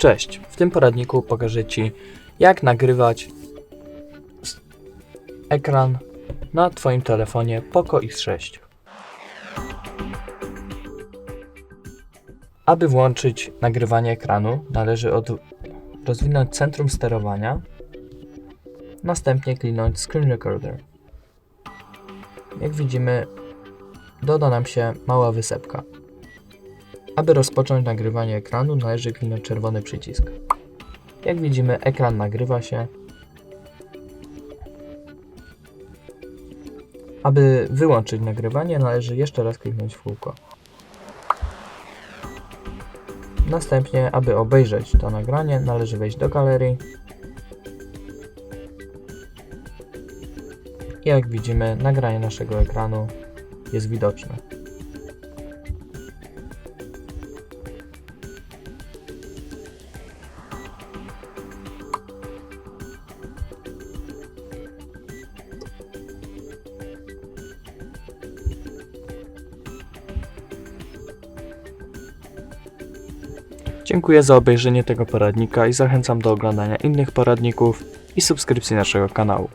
Cześć, w tym poradniku pokażę Ci jak nagrywać ekran na Twoim telefonie Poco X6. Aby włączyć nagrywanie ekranu należy od rozwinąć centrum sterowania, następnie kliknąć Screen Recorder. Jak widzimy doda nam się mała wysepka. Aby rozpocząć nagrywanie ekranu, należy kliknąć czerwony przycisk. Jak widzimy, ekran nagrywa się. Aby wyłączyć nagrywanie, należy jeszcze raz kliknąć w kółko. Następnie, aby obejrzeć to nagranie, należy wejść do galerii. Jak widzimy, nagranie naszego ekranu jest widoczne. Dziękuję za obejrzenie tego poradnika i zachęcam do oglądania innych poradników i subskrypcji naszego kanału.